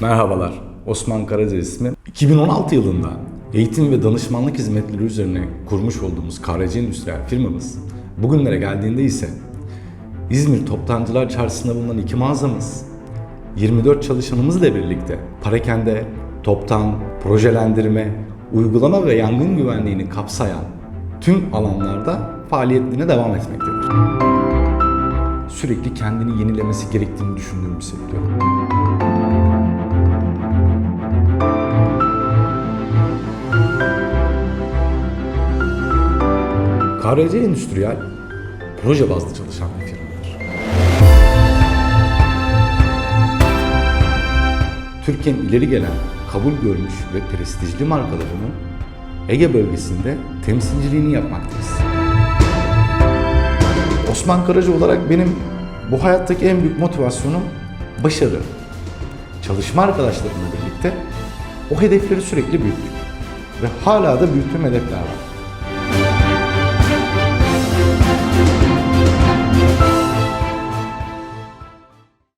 Merhabalar, Osman Karaca ismi. 2016 yılında eğitim ve danışmanlık hizmetleri üzerine kurmuş olduğumuz KRC Endüstriyel firmamız bugünlere geldiğinde ise İzmir Toptancılar Çarşısı'nda bulunan iki mağazamız, 24 çalışanımızla birlikte Parakende, toptan, projelendirme, uygulama ve yangın güvenliğini kapsayan tüm alanlarda faaliyetlerine devam etmektedir. Sürekli kendini yenilemesi gerektiğini düşündüğüm bir sektör. KRC Endüstriyel proje bazlı çalışan bir firmadır. Türkiye'nin ileri gelen, kabul görmüş ve prestijli markalarının Ege bölgesinde temsilciliğini yapmaktayız. Osman Karaca olarak benim bu hayattaki en büyük motivasyonum başarı. Çalışma arkadaşlarımla birlikte o hedefleri sürekli büyüttük. Ve hala da büyüttüğüm hedefler var.